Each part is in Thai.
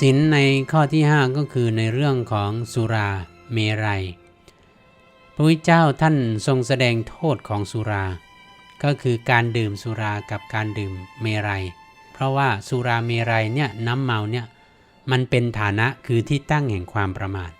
สินในข้อที่ 5 ก็คือในเรื่องของสุราเมรัยพระพุทธเจ้าท่านทรงแสดงโทษของสุรา ก็คือการดื่มสุรากับการดื่มเมรัย เพราะว่าสุราเมรัยเนี่ยน้ำเมาเนี่ยมันเป็นฐานะคือที่ตั้งแห่งความประมาท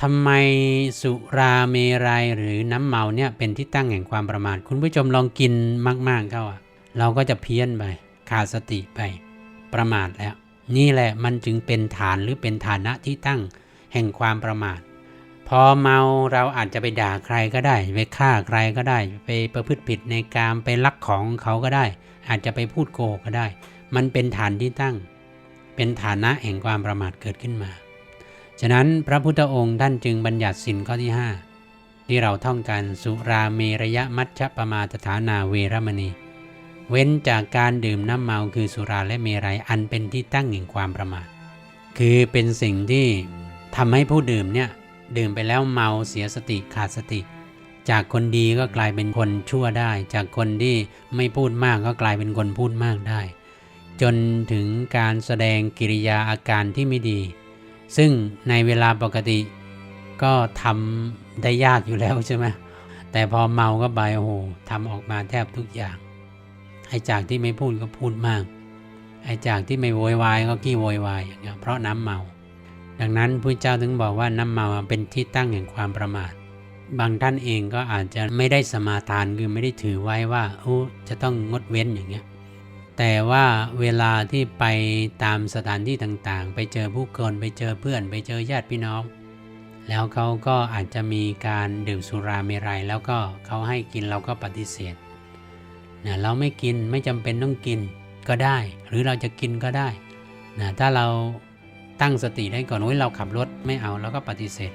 ทำไมสุราเมรัยหรือน้ำเมาเนี่ยเป็นที่ตั้งแห่งความประมาท คุณผู้ชมลองกินมากๆเข้าอะ เราก็จะเพี้ยนไปขาดสติไปประมาทแล้ว นี่แหละมันจึงเป็นฐานหรือเป็นฐานะที่ตั้งแห่งความประมาท พอเมาเราอาจจะไปด่าใครก็ได้ ไปฆ่าใครก็ได้ ไปประพฤติผิดในการไปลักของเขาก็ได้ อาจจะไปพูดโกหกก็ได้ มันเป็นฐานที่ตั้ง เป็นฐานะแห่งความประมาทเกิดขึ้นมา ฉะนั้นพระพุทธองค์ท่านจึงบัญญัติสินข้อที่ 5 ที่เราท่องกันสุราเมรยะมัชฌปมาตฐานาเวรมณี เว้นจากการดื่มน้ำเมาคือสุราและเมรัยอันเป็นที่ตั้งแห่งความประมาทคือเป็นสิ่งที่ทำให้ผู้ดื่มเนี่ยดื่มไปแล้วเมาเสียสติขาดสติ จากคนดีก็กลายเป็นคนชั่วได้ จากคนที่ไม่พูดมากก็กลายเป็นคนพูดมากได้ จนถึงการแสดงกิริยาอาการที่ไม่ดี ซึ่งในเวลาปกติก็ทำได้ยากอยู่แล้วใช่ไหมแต่พอเมาก็ไปโอ้โหทำออกมาแทบทุกอย่าง ไอ้จากที่ไม่พูดก็พูดมาก ไอ้จากที่ไม่โวยวายก็ขี้โวยวายอย่างเงี้ยเพราะน้ำเมา ดังนั้นพระเจ้าถึงบอกว่าน้ำเมาเป็นที่ตั้งแห่งความประมาท บางท่านเองก็อาจจะไม่ได้สมาทานคือไม่ได้ถือไว้ว่าโอ้จะต้องงดเว้นอย่างเงี้ยแต่ว่าเวลาที่ไปตามสถานที่ต่างๆ ไปเจอผู้คนไปเจอเพื่อน ไปเจอญาติพี่น้อง แล้วเขาก็อาจจะมีการดื่มสุราเมรัย แล้วก็เขาให้กินเราก็ปฏิเสธ นะเราไม่กินไม่จำเป็นต้องกินก็ได้ หรือเราจะกินก็ได้นะถ้าเราตั้งสติได้ก่อนว่าเราขับรถไม่เอาเราก็ปฏิเสธ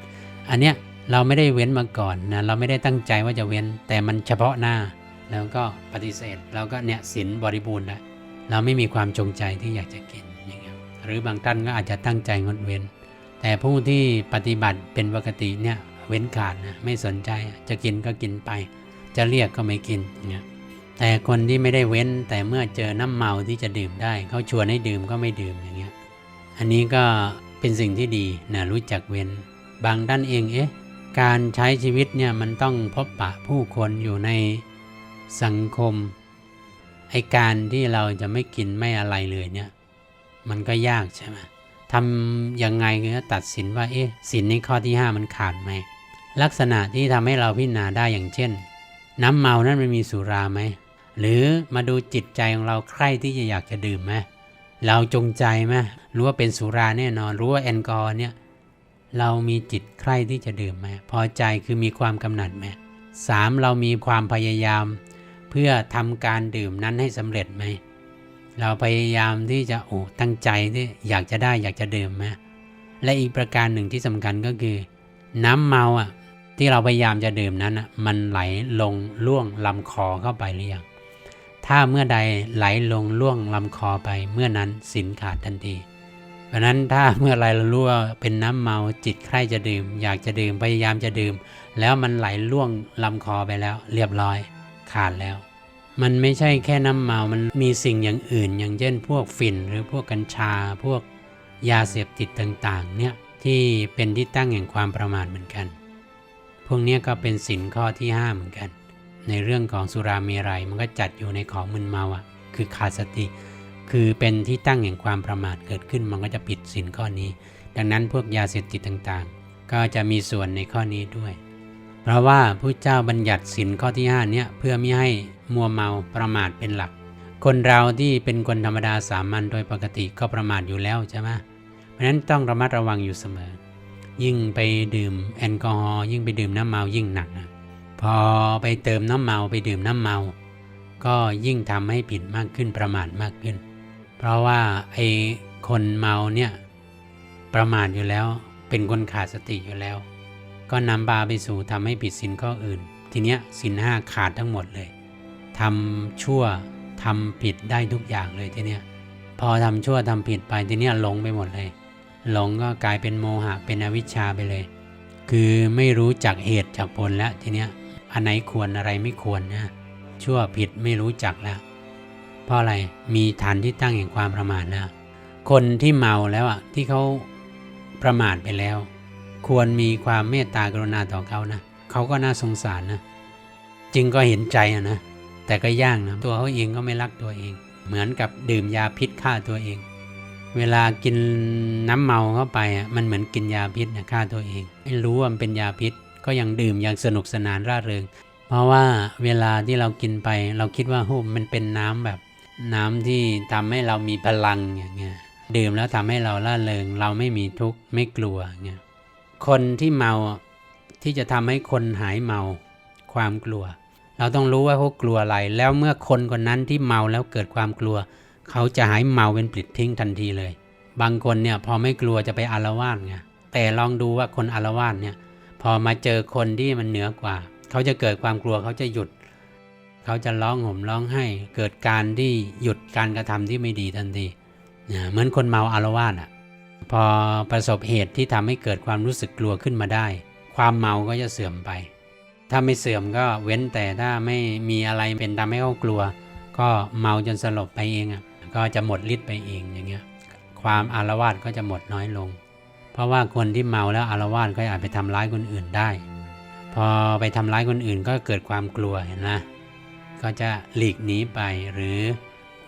อันเนี้ยเราไม่ได้เว้นมาก่อนนะเราไม่ได้ตั้งใจว่าจะเว้น แต่มันเฉพาะหน้า แล้วก็ปฏิเสธเราก็เนี่ยศีลบริบูรณ์แล้วเราไม่มีความจงใจที่อยากจะกินอย่างเงี้ยหรือบางท่านก็อาจจะตั้งใจงดเว้น แต่ผู้ที่ปฏิบัติเป็นปกติเนี่ยเว้นขาดนะไม่สนใจจะกินก็กินไป จะเรียกก็ไม่กินอย่างเงี้ย แต่คนที่ไม่ได้เว้นแต่เมื่อเจอน้ำเมาที่จะดื่มได้ เขาชวนให้ดื่มก็ไม่ดื่มอย่างเงี้ยอันนี้ก็เป็นสิ่งที่ดีนะรู้จักเว้น บางท่านเองเอ๊ะการใช้ชีวิตเนี่ยมันต้องพบปะผู้คนอยู่ในสังคมไอการที่เราจะไม่กินไม่อะไรเลยเนี่ยมันก็ยากใช่ไหมทำยังไงก็ตัดสินว่าเอ๊ะสินในข้อที่ 5 มันขาดไหมลักษณะที่ทำให้เราพิจารณาได้อย่างเช่น น้ำเมานั้นมันมีสุราไหม หรือมาดูจิตใจของเราใคร่ที่จะอยากจะดื่มไหมเราจงใจไหมรู้ว่าเป็นสุราแน่นอน รู้ว่าแอลกอฮอล์เนี่ยเรามีจิตใคร่ที่จะดื่มไหมพอใจคือมีความกำหนัดไหมสามเรามีความพยายาม เพื่อทำการดื่มนั้นให้สำเร็จไหมเราพยายามที่จะโอ้ตั้งใจที่อยากจะได้อยากจะดื่มไหมและอีกประการหนึ่งที่สำคัญก็คือ น้ำเมาอะที่เราพยายามจะดื่มนั้นอะมันไหลลงล่วงลำคอเข้าไปหรือยัง ถ้าเมื่อใดไหลลงล่วงลำคอไปเมื่อนั้นสินขาดทันที เพราะนั้นถ้าเมื่อไรเรารู้ว่าเป็นน้ำเมาจิตใคร่จะดื่ม อยากจะดื่มพยายามจะดื่ม แล้วมันไหลล่วงลำคอไปแล้ว เรียบร้อยขาดแล้ว มันไม่ใช่แค่น้ำเมา มันมีสิ่งอย่างอื่น อย่างเช่น พวกฝิ่น หรือพวกกัญชา พวกยาเสพติดต่างๆ เนี่ยที่เป็นที่ตั้งแห่งความประมาทเหมือนกัน พวกนี้ก็เป็นสินข้อที่ห้าเหมือนกัน ในเรื่องของสุราเมรัย มันก็จัดอยู่ในของมึนเมาอะคือขาดสติ คือเป็นที่ตั้งแห่งความประมาทเกิดขึ้น มันก็จะผิดสินข้อนี้ ดังนั้นพวกยาเสพติดต่างๆ ก็จะมีส่วนในข้อนี้ด้วย เพราะว่าผู้เจ้าบัญญัติสินข้อที่5เนี่ยเพื่อไม่ให้มัวเมาประมาทเป็นหลัก คนเราที่เป็นคนธรรมดาสามัญโดยปกติก็ประมาทอยู่แล้วใช่ไหมเพราะฉะนั้นต้องระมัดระวังอยู่เสมอ ยิ่งไปดื่มแอลกอฮอล์ยิ่งไปดื่มน้ำเมายิ่งหนักนะ พอไปเติมน้ำเมาไปดื่มน้ำเมา ก็ยิ่งทำให้ผิดมากขึ้นประมาทมากขึ้น เพราะว่าไอ้คนเมาเนี่ยประมาทอยู่แล้ว เป็นคนขาดสติอยู่แล้ว ก็นำบาไปสู่ทำให้ผิดสินข้ออื่น ทีเนี้ยสินห้าขาดทั้งหมดเลยทำชั่วทำผิดได้ทุกอย่างเลยทีเนี้ยพอทำชั่วทำผิดไปทีเนี้ยหลงไปหมดเลย หลงก็กลายเป็นโมหะเป็นอวิชชาไปเลย คือไม่รู้จักเหตุจากผลแล้วทีเนี้ย อันไหนควรอะไรไม่ควรนะชั่วผิดไม่รู้จักแล้วเพราะอะไรมีฐานที่ตั้งแห่งความประมาทแล้วคนที่เมาแล้วอะที่เขาประมาทไปแล้ว ควรมีความเมตตากรุณาต่อเขานะเขาก็น่าสงสารนะจริงก็เห็นใจอะนะแต่ก็ยางนะตัวเขาเองก็ไม่รักตัวเอง เหมือนกับดื่มยาพิษฆ่าตัวเอง เวลากินน้ำเมาเข้าไปอะมันเหมือนกินยาพิษนะฆ่าตัวเองไม่รู้ว่ามันเป็นยาพิษ ก็ยังดื่มย่างสนุกสนานร่าเริง เพราะว่าเวลาที่เรากินไป เราคิดว่าโหมันเป็นน้ำแบบน้ำที่ทำให้เรามีพลังอย่างเงี้ยดื่มแล้วทำให้เราล่าเริง เราไม่มีทุกข์ไม่กลัวเงี้ยคนที่เมาที่จะทำให้คนหายเมาความกลัว เราต้องรู้ว่าเขากลัวอะไร แล้วเมื่อคนคนนั้นที่เมาแล้วเกิดความกลัว เขาจะหายเมาเป็นปลิดทิ้งทันทีเลย บางคนเนี่ยพอไม่กลัวจะไปอารวาสไงแต่ลองดูว่าคนอารวาสเนี่ย พอมาเจอคนที่มันเหนือกว่า เขาจะเกิดความกลัวเขาจะหยุด เขาจะร้องห่มร้องไห้ เกิดการที่หยุดการกระทำที่ไม่ดีทันทีนะเหมือนคนเมาอารวาสอะพอประสบเหตุที่ทำให้เกิดความรู้สึกกลัวขึ้นมาได้ ความเมาก็จะเสื่อมไป ถ้าไม่เสื่อมก็เว้นแต่ถ้าไม่มีอะไรเป็นทำให้เขากลัว ก็เมาจนสลบไปเองอะก็จะหมดฤทธิ์ไปเองอย่างเงี้ยความอารวาสก็จะหมดน้อยลง เพราะว่าคนที่เมาแล้วอารวาสก็อาจไปทำร้ายคนอื่นได้ พอไปทำร้ายคนอื่นก็เกิดความกลัวเห็นนะก็จะหลีกหนีไปหรือ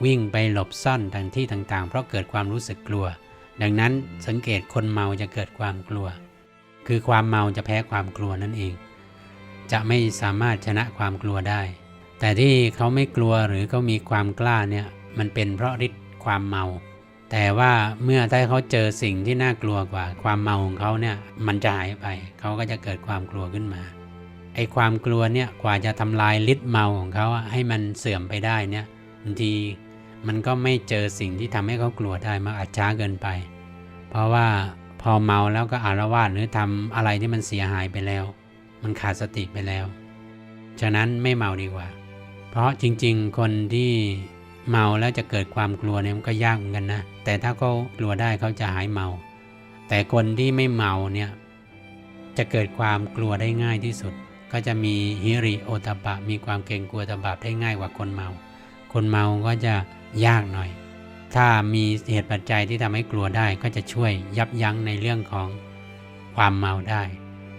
วิ่งไปหลบซ่อนทางที่ต่างๆ เพราะเกิดความรู้สึกกลัว ดังนั้นสังเกตคนเมาจะเกิดความกลัว คือความเมาจะแพ้ความกลัวนั่นเอง จะไม่สามารถชนะความกลัวได้ แต่ที่เขาไม่กลัวหรือเขามีความกล้าเนี่ยมันเป็นเพราะฤทธิ์ความเมา แต่ว่าเมื่อถ้าเขาเจอสิ่งที่น่ากลัวกว่า ความเมาของเขาเนี่ยมันจะหายไป เขาก็จะเกิดความกลัวขึ้นมาไอ้ความกลัวเนี่ยกว่าจะทำลายฤทธิ์เมาของเขาให้มันเสื่อมไปได้เนี่ยบางทีมันก็ไม่เจอสิ่งที่ทำให้เขากลัวได้มันอาจช้าเกินไป เพราะว่าพอเมาแล้วก็อารวาสหรือทำอะไรที่มันเสียหายไปแล้ว มันขาดสติไปแล้ว ฉะนั้นไม่เมาดีกว่า เพราะจริงๆ คนที่ เมาแล้วจะเกิดความกลัวเนี่ยมันก็ยากเหมือนกันนะ แต่ถ้าเขากลัวได้เขาจะหายเมา แต่คนที่ไม่เมาเนี่ยจะเกิดความกลัวได้ง่ายที่สุด ก็จะมีฮิริโอตปปะมีความเกรงกลัวตบาปได้ง่ายกว่าคนเมา คนเมาก็จะยากหน่อย ถ้ามีเหตุปัจจัยที่ทำให้กลัวได้ก็จะช่วยยับยั้งในเรื่องของความเมาได้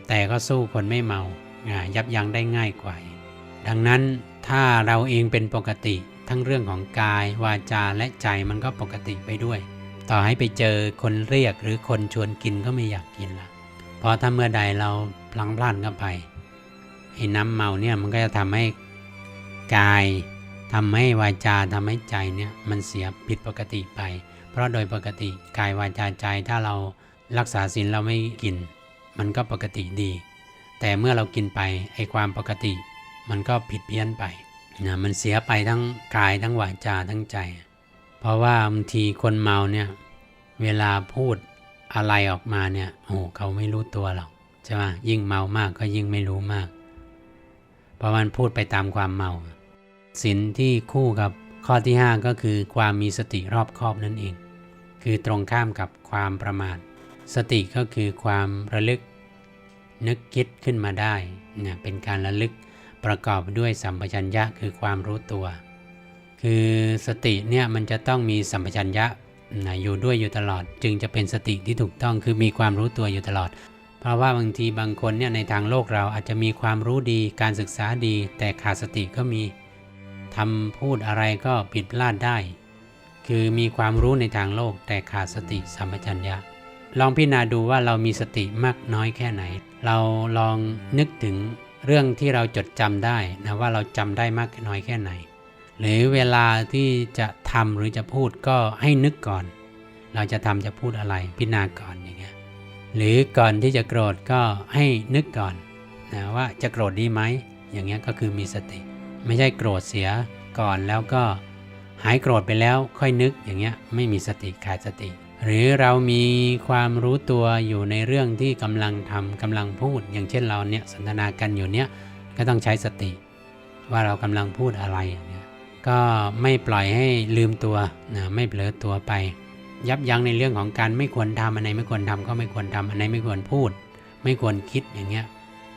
แต่ก็สู้คนไม่เมา ยับยั้งได้ง่ายกว่า ดังนั้นถ้าเราเองเป็นปกติ ทั้งเรื่องของกาย วาจาและใจมันก็ปกติไปด้วย ต่อให้ไปเจอคนเรียกหรือคนชวนกินก็ไม่อยากกินละเพราะถ้าเมื่อใดเราพลังพลาดเข้าไปไอ้น้ำเมาเนี่ยมันก็จะทำให้กายทำให้วาจาทำให้ใจเนี่ยมันเสียผิดปกติไป เพราะโดยปกติกายวาจาใจถ้าเรารักษาศีลเราไม่กิน มันก็ปกติดี แต่เมื่อเรากินไปไอ้ความปกติ มันก็ผิดเพี้ยนไป นะมันเสียไปทั้งกายทั้งวาจาทั้งใจ เพราะว่าบางทีคนเมาเนี่ยเวลาพูดอะไรออกมาเนี่ยโอ้เขาไม่รู้ตัวหรอกใช่ไหมยิ่งเมามากก็ยิ่งไม่รู้มาก เพราะมันพูดไปตามความเมาศีลที่คู่กับข้อที่ 5 ก็คือความมีสติรอบคอบนั่นเอง คือตรงข้ามกับความประมาทสติก็คือความระลึกนึกคิดขึ้นมาได้เนี่ยเป็นการระลึก ประกอบด้วยสัมปชัญญะคือความรู้ตัว คือสติเนี่ยมันจะต้องมีสัมปชัญญะนะอยู่ด้วยอยู่ตลอด จึงจะเป็นสติที่ถูกต้องคือมีความรู้ตัวอยู่ตลอด เพราะว่าบางทีบางคนเนี่ยในทางโลกเราอาจจะมีความรู้ดีการศึกษาดี แต่ขาดสติก็มีทำพูดอะไรก็ผิดพลาดได้ คือมีความรู้ในทางโลก แต่ขาดสติสัมปชัญญะ ลองพิจารณาดูว่าเรามีสติมากน้อยแค่ไหน เราลองนึกถึง เรื่องที่เราจดจำได้นะว่าเราจำได้มากน้อยแค่ไหน หรือเวลาที่จะทำหรือจะพูดก็ให้นึกก่อน เราจะทำจะพูดอะไรพิจารณาก่อนอย่างเงี้ยหรือก่อนที่จะโกรธก็ให้นึกก่อนนะว่าจะโกรธดีไหมอย่างเงี้ยก็คือมีสติ ไม่ใช่โกรธเสียก่อนแล้วก็หายโกรธไปแล้วค่อยนึกอย่างเงี้ยไม่มีสติขาดสติ หรือเรามีความรู้ตัวอยู่ในเรื่องที่กำลังทำกำลังพูด อย่างเช่นเราเนี่ยสนทนากันอยู่เนี่ยก็ต้องใช้สติ ว่าเรากำลังพูดอะไรเงี้ยก็ไม่ปล่อยให้ลืมตัวนะไม่เผลอตัวไป ยับยั้งในเรื่องของการไม่ควรทำอันไหนไม่ควรทำก็ไม่ควรทำอันไหนไม่ควรพูด ไม่ควรคิดอย่างเงี้ย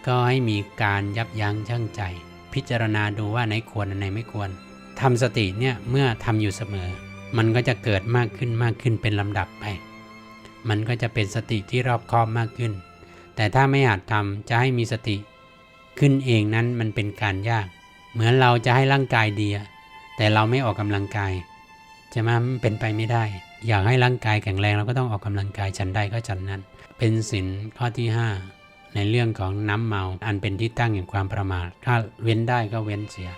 ก็ให้มีการยับยั้งชั่งใจ พิจารณาดูว่าไหนควรอันไหนไม่ควรทำสติเนี่ยเมื่อทำอยู่เสมอ มันก็จะเกิดมากขึ้นมากขึ้นเป็นลำดับไป มันก็จะเป็นสติที่รอบคอบมากขึ้น แต่ถ้าไม่อาจทำจะให้มีสติ ขึ้นเองนั้นมันเป็นการยาก เหมือนเราจะให้ร่างกายดีแต่เราไม่ออกกำลังกายจะมาเป็นไปไม่ได้ อยากให้ร่างกายแข็งแรงเราก็ต้องออกกำลังกายฉันใดก็ฉันนั้น เป็นศีลข้อที่ 5 ในเรื่องของน้ำเมาอันเป็นที่ตั้งแห่งความประมาทถ้าเว้นได้ก็เว้นเสีย